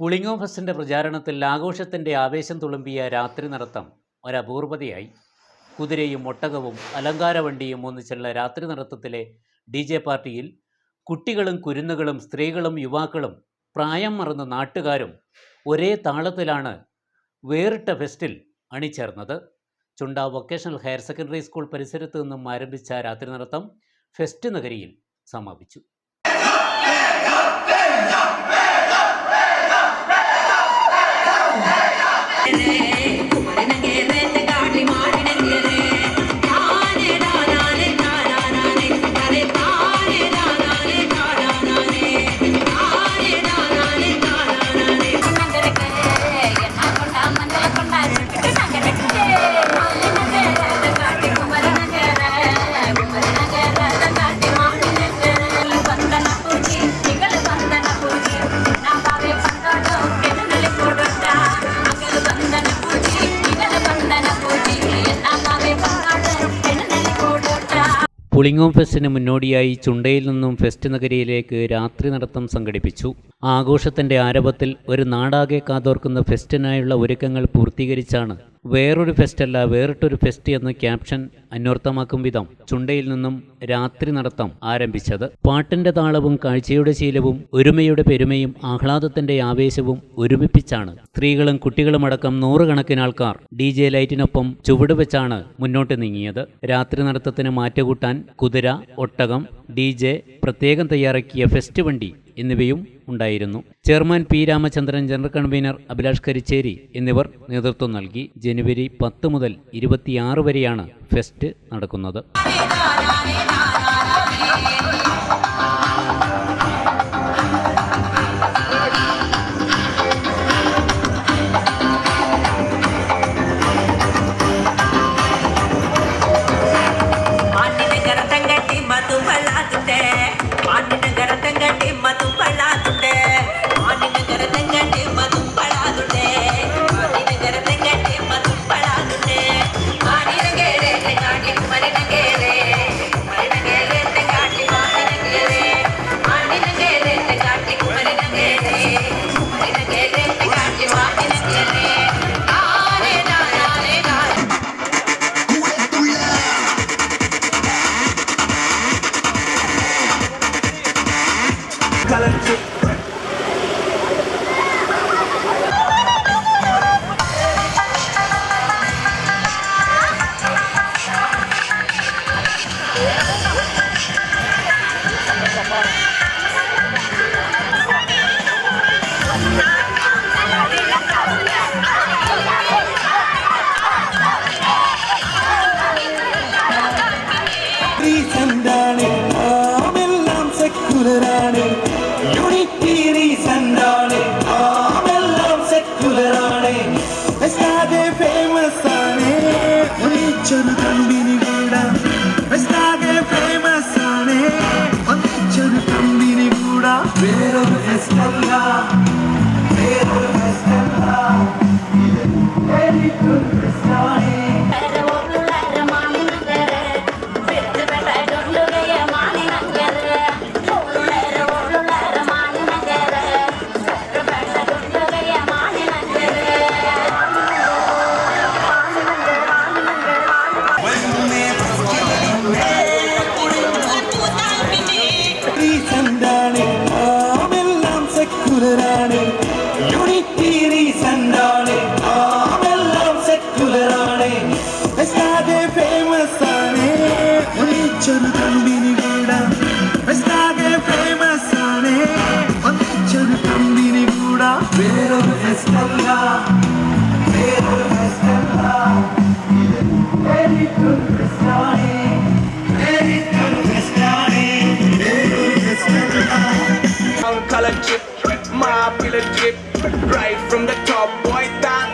പുളിങ്ങോ ഫെസ്റ്റിന്റെ പ്രചാരണത്തിൽ ആഘോഷത്തിന്റെ ആവേശം തുളുമ്പിയ രാത്രി നടത്തം ഒരപൂർവതയായി കുതിരയും ഒട്ടകവും അലങ്കാര വണ്ടിയും ഒന്നിച്ചുള്ള രാത്രി നടത്തത്തിലെ ഡി ജെ പാർട്ടിയിൽ കുട്ടികളും കുരുന്നുകളും സ്ത്രീകളും യുവാക്കളും പ്രായം മറന്ന നാട്ടുകാരും ഒരേ താളത്തിലാണ് വേറിട്ട ഫെസ്റ്റിൽ അണിചേർന്നത്. Chunda vocational higher secondary school പരിസരത്ത് നിന്നും ആരംഭിച്ച രാത്രി നടത്തം ഫെസ്റ്റ് നഗരിയിൽ സമാപിച്ചു. പുളിങ്ങോം ഫെസ്റ്റിന് മുന്നോടിയായി ചുണ്ടയിൽ നിന്നും ഫെസ്റ്റ് നഗരിയിലേക്ക് രാത്രി നടത്തം സംഘടിപ്പിച്ചു. ആഘോഷത്തിന്റെ ആരവത്തിൽ ഒരു നാടാകെ കാതോർക്കുന്ന ഫെസ്റ്റിനായുള്ള ഒരുക്കങ്ങൾ പൂർത്തീകരിച്ചാണ് വേറൊരു ഫെസ്റ്റല്ല വേറിട്ടൊരു ഫെസ്റ്റ് എന്ന ക്യാപ്ഷൻ അന്വർത്ഥമാക്കും വിധം. ചുണ്ടയിൽ നിന്നും രാത്രി നടത്തം ആരംഭിച്ചത്. പാട്ടിന്റെ താളവും കാഴ്ചയുടെ ശീലവും ഒരുമയുടെ പെരുമയും ആഹ്ലാദത്തിന്റെ ആവേശവും ഒരുമിപ്പിച്ചാണ്. സ്ത്രീകളും കുട്ടികളുമടക്കം നൂറുകണക്കിന് ആൾക്കാർ ഡി ജെ ലൈറ്റിനൊപ്പം ചുവടുവെച്ചാണ് മുന്നോട്ട് നീങ്ങിയത്. രാത്രി നടത്തത്തിന് മാറ്റുകൂട്ടാൻ കുതിര ഒട്ടകം ഡി ജെ പ്രത്യേകം തയ്യാറാക്കിയ ഫെസ്റ്റ് വണ്ടി എന്നിവയും ഉണ്ടായിരുന്നു. Chairman P Ramachandran general convener Abhilash Karicheri എന്നിവർ നേതൃത്വം നൽകി ജനുവരി പത്ത് മുതൽ ഇരുപത്തിയാറ് വരെയാണ് ഫെസ്റ്റ് നടക്കുന്നത്. വേറൊരു color chip, my pillar drip, right from the top, boy, that.